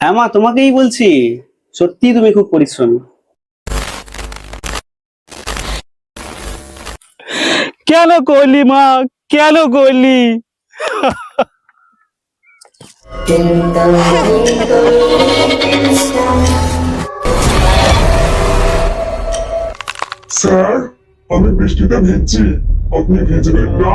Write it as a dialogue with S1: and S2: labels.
S1: হ্যাঁ মা তোমাকেই বলছি। সত্যি তুমি খুব পরিশ্রমী। কেন করলি মা? কেন করলি?
S2: Star.
S3: স্যার আমি বৃষ্টিতে ভিজছি। আপনি ভিজবেন না?